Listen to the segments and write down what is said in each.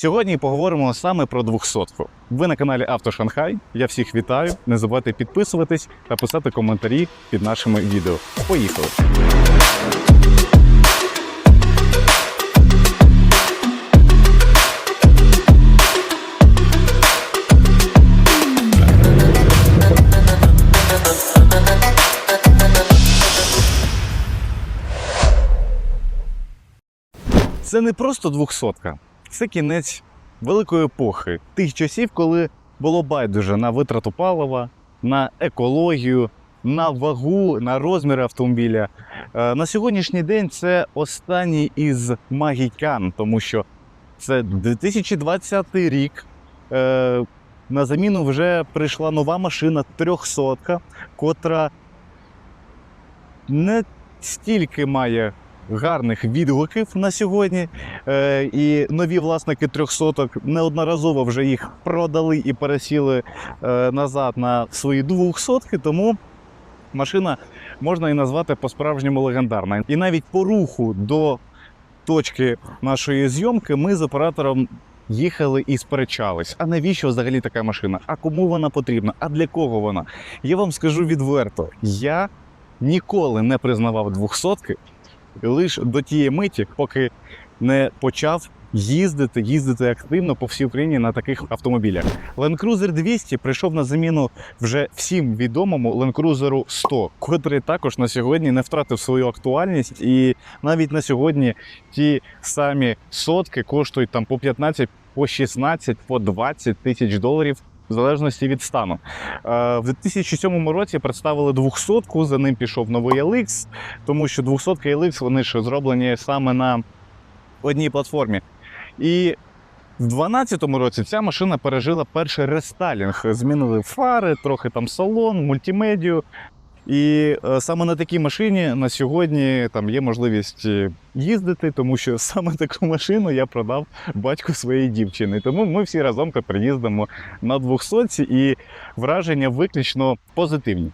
Сьогодні поговоримо саме про 200 Ви на каналі Авто Шанхай. Я всіх вітаю. Не забувайте підписуватись та писати коментарі під нашими відео. Поїхали! Це не просто 200 це кінець великої епохи, тих часів, коли було байдуже на витрату палива, на екологію, на вагу, на розміри автомобіля. Е, На сьогоднішній день це останній із магікян, тому що це 2020 рік. Е, На заміну вже прийшла нова машина 300, котра не стільки має гарних відгуків на сьогодні. Е, і нові власники 300 неодноразово вже їх продали і пересіли е, назад на свої 200 тому машина можна і назвати по-справжньому легендарна. І навіть по руху до точки нашої зйомки ми з оператором. Їхали і сперечались. А навіщо взагалі така машина? А кому вона потрібна? А для кого вона? Я вам скажу відверто: я ніколи не признавав двохсотки лише до тієї миті, поки не почав їздити, їздити активно по всій Україні на таких автомобілях. Land Cruiser 200 прийшов на заміну вже всім відомому Land Cruiser 100, котрий також на сьогодні не втратив свою актуальність, і навіть на сьогодні ті самі сотки коштують там по 15, по 16, по 20 тисяч доларів. В залежності від стану. Е, В 2007 році представили 200 за ним пішов новий LX, тому що 200 LX вони ж зроблені саме на одній платформі. І в 2012 році ця машина пережила перший рестайлінг. Змінили фари, трохи там салон, мультимедію. І е, саме на такій машині на сьогодні там є можливість е, їздити, тому що саме таку машину я продав батьку своєї дівчини. Тому ми всі разом тепер їздимо на 200 і враження виключно позитивні.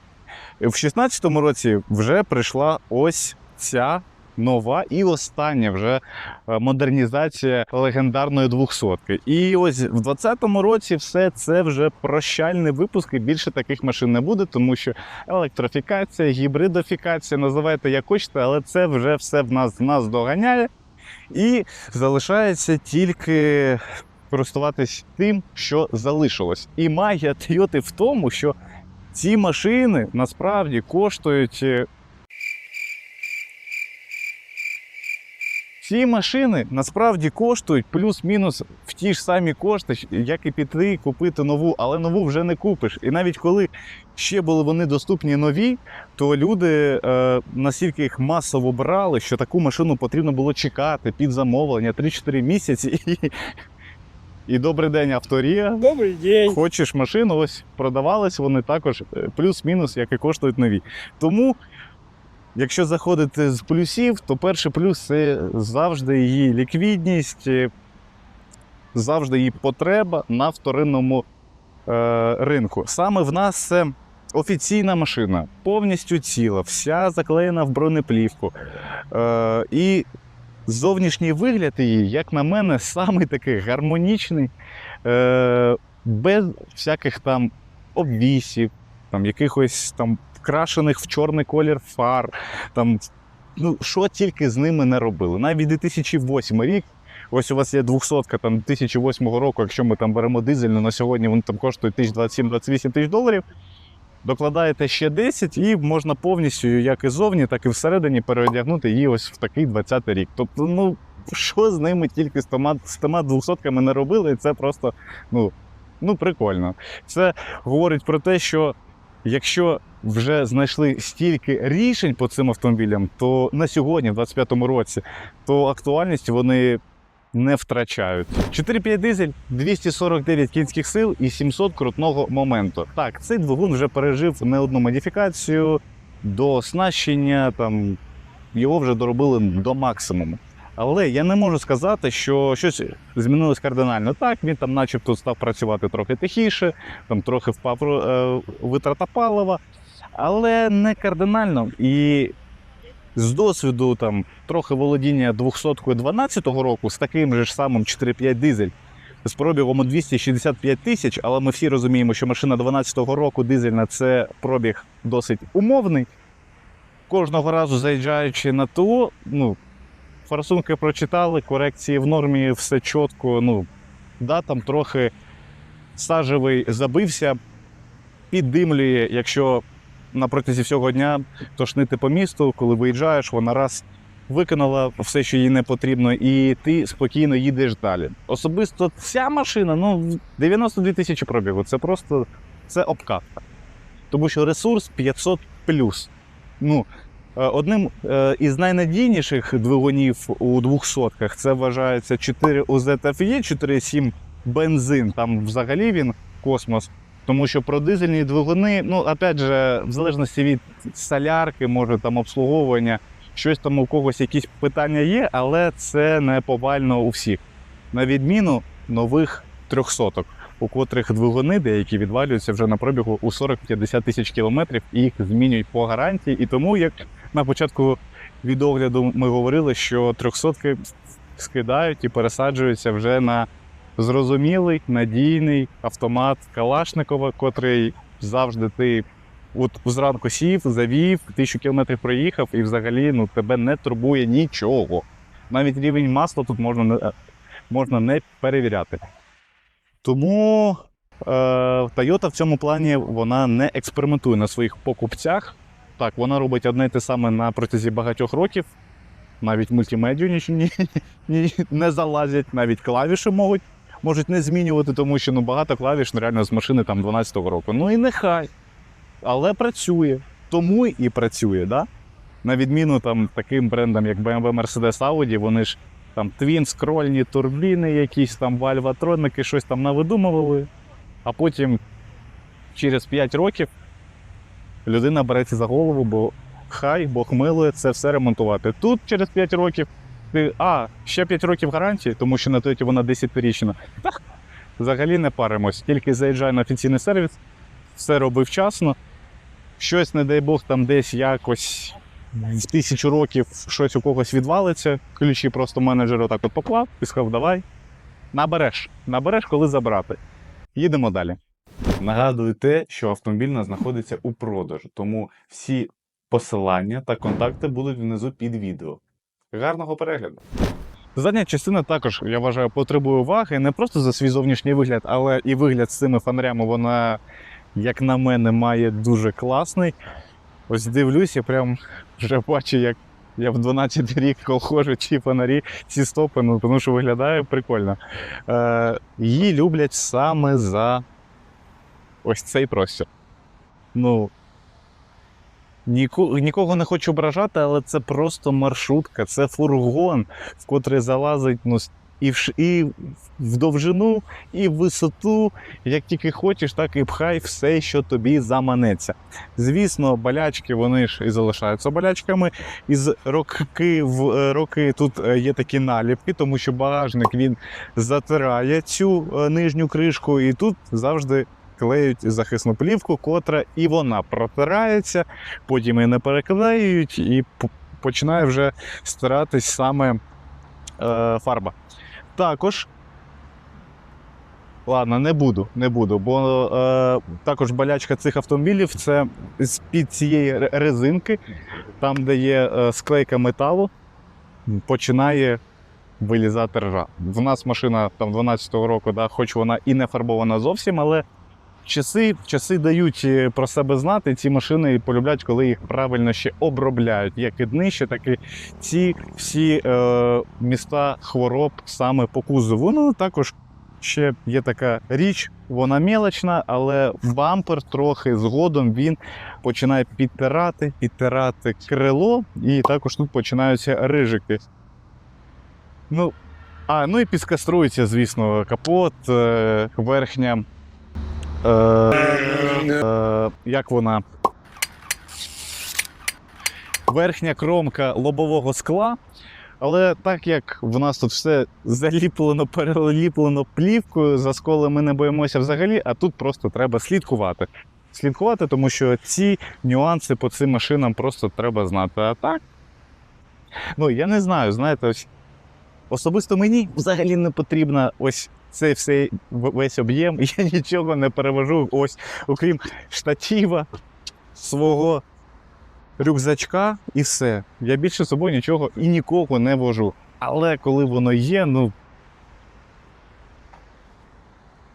В 2016 році вже прийшла ось ця нова і остання вже е, модернізація легендарної 200 І ось в 2020 році все це вже прощальний випуск, більше таких машин не буде, тому що електрофікація, гібридофікація, називайте як хочете, але це вже все в нас, в нас доганяє. І залишається тільки користуватись тим, що залишилось. І магія Toyota в тому, що ці машини насправді коштують. Ці машини насправді коштують плюс-мінус в ті ж самі кошти, як і піти купити нову, але нову вже не купиш. І навіть коли ще були вони доступні нові, то люди е, настільки їх масово брали, що таку машину потрібно було чекати під замовлення 3-4 місяці. І, і добрий день, авторія. Добрий день. Хочеш машину, ось продавались вони також е, плюс-мінус, як і коштують нові. Тому, якщо заходити з плюсів, то перший плюс це завжди її ліквідність, е, завжди її потреба на вторинному е, ринку. Саме в нас це офіційна машина, повністю ціла, вся заклеєна в бронеплівку. Е, і зовнішній вигляд її, як на мене, самий такий гармонічний, е, без всяких там обвісів, там якихось там вкрашених в чорний колір фар. Там, ну, що тільки з ними не робили. Навіть 2008 рік. Ось у вас є 200 там 2008 року, якщо ми там беремо дизельну, на сьогодні вони там коштують 27-28 тисяч доларів. Докладаєте ще 10 і можна повністю, як і зовні, так і всередині переодягнути її ось в такий 20-й рік. Тобто, ну що з ними тільки з тома, з тома 200 не робили, і це просто ну, ну прикольно. Це говорить про те, що якщо вже знайшли стільки рішень по цим автомобілям, то на сьогодні, в 25-му році, то актуальність вони не втрачають. 4,5 дизель, 249 кінських сил і 700 крутного моменту. Так, цей двигун вже пережив не одну модифікацію до оснащення, там його вже доробили до максимуму. Але я не можу сказати, що щось змінилось кардинально. Так, він там, начебто, став працювати трохи тихіше, там трохи впав е, витрата палива, але не кардинально. І з досвіду там трохи володіння 200 12 року з таким же ж самим 4,5 дизель, з пробігом у 265 тисяч, але ми всі розуміємо, що машина 12-го року дизельна це пробіг досить умовний. Кожного разу заїжджаючи на ТО, ну, форсунки прочитали, корекції в нормі, все чітко. Ну, да, там трохи сажевий забився, піддимлює, якщо на протязі всього дня тошнити по місту, коли виїжджаєш, вона раз виконала все, що їй не потрібно, і ти спокійно їдеш далі. Особисто ця машина, ну, 92 тисячі пробігу, це просто це обкатка. Тому що ресурс 500 плюс. Ну, одним е, із найнадійніших двигунів у 200-ках це вважається 4 UZ-FE, 4.7 бензин. Там взагалі він космос. Тому що про дизельні двигуни, ну, опять же, в залежності від солярки, може там обслуговування, щось там у когось якісь питання є, але це не повально у всіх. На відміну нових трьохсоток, у котрих двигуни деякі відвалюються вже на пробігу у 40-50 тисяч кілометрів і їх змінюють по гарантії. І тому, як на початку відогляду ми говорили, що трьохсотки скидають і пересаджуються вже на зрозумілий, надійний автомат Калашникова, котрий завжди ти от зранку сів, завів, тисячу кілометрів проїхав, і взагалі ну, тебе не турбує нічого. Навіть рівень масла тут можна не, можна не перевіряти. Тому е, Toyota в цьому плані вона не експериментує на своїх покупцях. Так, вона робить одне й те саме на протязі багатьох років. Навіть мультимедію ні, ні, ні, не залазять, навіть клавіші можуть, можуть не змінювати, тому що ну, багато клавіш ну, реально з машини там 12-го року. Ну і нехай. Але працює. Тому і працює, да? На відміну там таким брендам, як BMW Mercedes Audi, вони ж там твін скрольні турбіни, якісь там вальватроники, щось там навидумували, а потім через 5 років людина береться за голову, бо хай Бог милує це все ремонтувати. Тут через 5 років ти, а, ще 5 років гарантії, тому що на Тойоті вона 10-річна. Взагалі не паримось. Тільки заїжджай на офіційний сервіс, все робив вчасно. Щось, не дай Бог, там десь якось в тисячу років щось у когось відвалиться. Ключі просто менеджер отак от поклав і сказав, давай. Набереш. Набереш, коли забрати. Їдемо далі. Нагадую те, що автомобіль у знаходиться у продажу, тому всі посилання та контакти будуть внизу під відео. Гарного перегляду! Задня частина також, я вважаю, потребує уваги не просто за свій зовнішній вигляд, але і вигляд з цими фонарями вона, як на мене, має дуже класний. Ось дивлюсь, я прям вже бачу, як я в 12 рік колхожу ці фонарі, ці стопи, ну тому що виглядає прикольно. Е, її люблять саме за ось цей простір. Ну, Ніку, нікого не хочу ображати, але це просто маршрутка, це фургон, в котрий залазить ну, і в, і в довжину, і в висоту. Як тільки хочеш, так і пхай все, що тобі заманеться. Звісно, болячки вони ж і залишаються болячками. Із роки в е, роки тут е, є такі наліпки, тому що багажник він затирає цю е, нижню кришку, і тут завжди клеють захисну плівку, котра і вона протирається, потім її не переклеюють, і починає вже стиратись саме е, фарба. Також. Ладно, не буду, не буду, бо е, також болячка цих автомобілів це з-під цієї резинки, там, де є е, склейка металу, починає вилізати ржа. В нас машина там 12-го року, да, хоч вона і не фарбована зовсім, але часи, часи дають е, про себе знати. Ці машини полюблять, коли їх правильно ще обробляють, як і днище, так і ці всі е, міста хвороб саме по кузову. Ну також ще є така річ, вона мелочна, але бампер трохи згодом він починає підтирати, підтирати крило, і також тут починаються рижики. Ну, а, ну і підкаструється, звісно, капот, е, верхня. Е, е, як вона? Верхня кромка лобового скла. Але так як в нас тут все заліплено, переліплено плівкою, за сколи ми не боїмося взагалі, а тут просто треба слідкувати. Слідкувати, тому що ці нюанси по цим машинам просто треба знати. А так, ну я не знаю, знаєте, ось особисто мені взагалі не потрібна ось цей все весь об'єм, я нічого не перевожу, ось, окрім штатива, свого рюкзачка і все. Я більше з собою нічого і нікого не вожу. Але коли воно є, ну.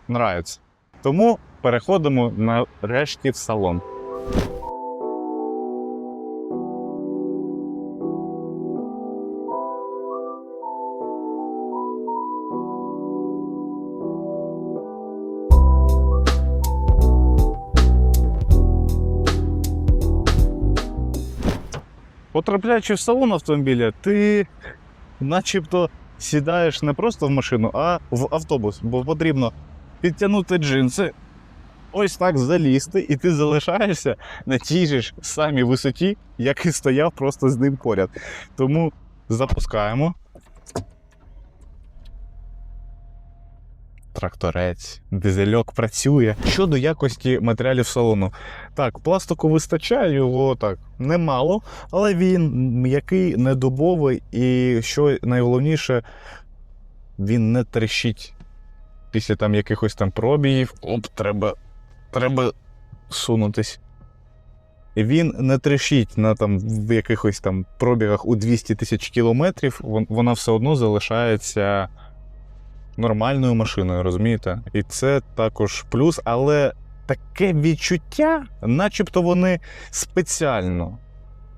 Нравиться. Тому переходимо нарешті в салон. Потрапляючи в салон автомобіля, ти начебто сідаєш не просто в машину, а в автобус, бо потрібно підтягнути джинси, ось так залізти, і ти залишаєшся на тій ж самій висоті, як і стояв просто з ним поряд. Тому запускаємо. Тракторець, дизельок працює. Щодо якості матеріалів салону. Так, пластику вистачає, його так немало, але він м'який, недобовий і що найголовніше, він не трещить після там якихось там пробігів. Оп, треба, треба сунутись. Він не трещить на там в якихось там пробігах у 200 тисяч кілометрів, вона все одно залишається нормальною машиною, розумієте? І це також плюс, але таке відчуття, начебто вони спеціально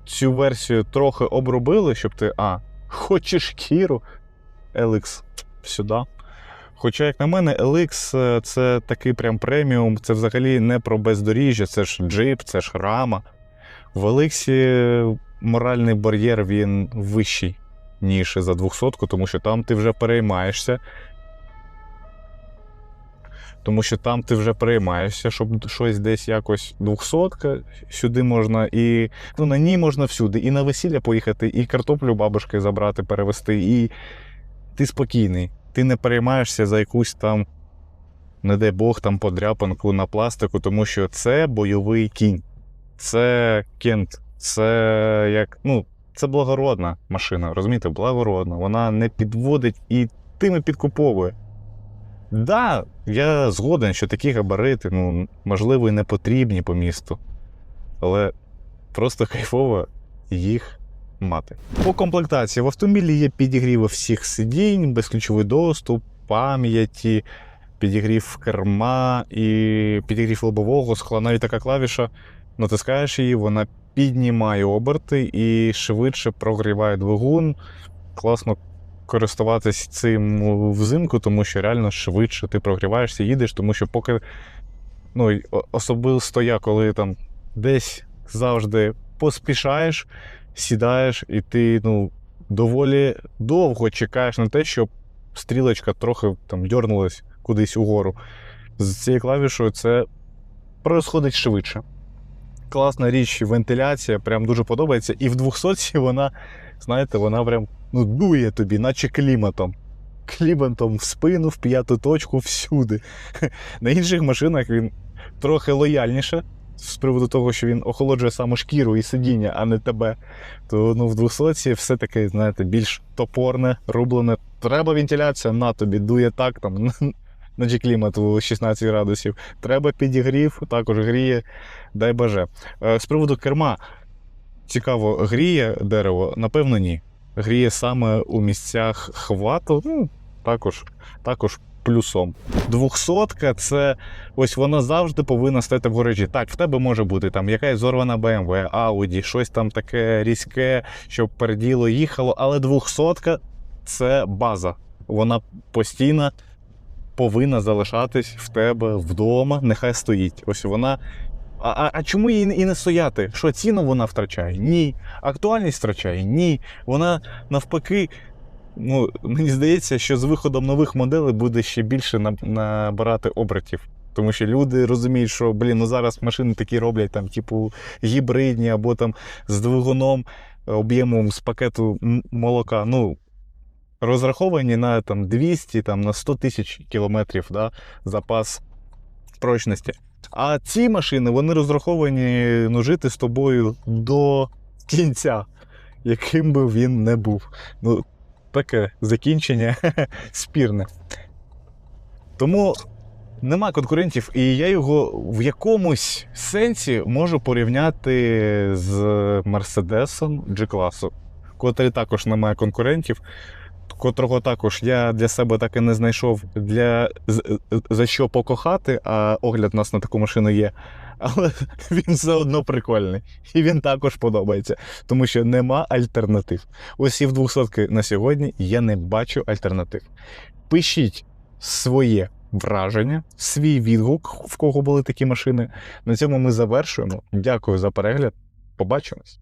цю версію трохи обробили, щоб ти, а, хочеш шкіру, LX сюди. Хоча, як на мене, LX е, це такий прям преміум, це взагалі не про бездоріжжя, це ж джип, це ж рама. В LX моральний бар'єр він вищий, ніж за 200, тому що там ти вже переймаєшся. Тому що там ти вже переймаєшся, щоб щось десь якось 200 сюди можна, і ну, на ній можна всюди. І на весілля поїхати, і картоплю бабушки забрати, перевезти, і ти спокійний. Ти не переймаєшся за якусь там, не дай Бог, там подряпанку на пластику, тому що це бойовий кінь. Це кент, це як, ну, це благородна машина, розумієте, благородна. Вона не підводить і тими підкуповує. Да, я згоден, що такі габарити, ну, можливо, і не потрібні по місту. Але просто кайфово їх мати. По комплектації в автомобілі є підігріви всіх сидінь, безключовий доступ, пам'яті, підігрів керма і підігрів лобового скла. Навіть така клавіша, натискаєш її, вона піднімає оберти і швидше прогріває двигун. Класно користуватись цим взимку, тому що реально швидше ти прогріваєшся, їдеш, тому що поки ну, особисто я, коли там десь завжди поспішаєш, сідаєш, і ти ну, доволі довго чекаєш на те, щоб стрілочка трохи там дьорнулась кудись угору. З цією клавішою це происходить швидше. Класна річ, вентиляція, прям дуже подобається. І в 200 вона, знаєте, вона прям ну, дує тобі, наче кліматом. Кліматом в спину, в п'яту точку, всюди. На інших машинах він трохи лояльніше з приводу того, що він охолоджує саме шкіру і сидіння, а не тебе. То ну, в 200 все таке, знаєте, більш топорне, рублене. Треба вентиляція на тобі, дує так, там, наче клімат у 16 градусів. Треба підігрів, також гріє, дай боже. Е, З приводу керма, цікаво, гріє дерево? Напевно, ні. Гріє саме у місцях хвату, ну, також, також плюсом. Двохсотка це ось вона завжди повинна стати в гаражі. Так, в тебе може бути там якась зорвана BMW, Audi, щось там таке різке, щоб переділо їхало, але двохсотка це база. Вона постійно повинна залишатись в тебе вдома, нехай стоїть. Ось вона. А, а, а чому їй і не стояти? Що ціну вона втрачає? Ні. Актуальність втрачає? Ні. Вона навпаки. Ну, мені здається, що з виходом нових моделей буде ще більше набирати обертів. Тому що люди розуміють, що блін, ну зараз машини такі роблять, там, типу, гібридні або там з двигуном, об'ємом з пакету молока. Ну, розраховані на там, 200, там, на 100 тисяч кілометрів да, запас прочності. А ці машини вони розраховані ну, жити з тобою до кінця, яким би він не був. Ну, таке закінчення спірне. Тому нема конкурентів, і я його в якомусь сенсі можу порівняти з Мерседесом G-класу, котрий також не має конкурентів, котрого також я для себе так і не знайшов для за що покохати, а огляд у нас на таку машину є. Але він все одно прикольний. І він також подобається, тому що нема альтернатив. Ось і в 200 на сьогодні я не бачу альтернатив. Пишіть своє враження, свій відгук, в кого були такі машини. На цьому ми завершуємо. Дякую за перегляд. Побачимось.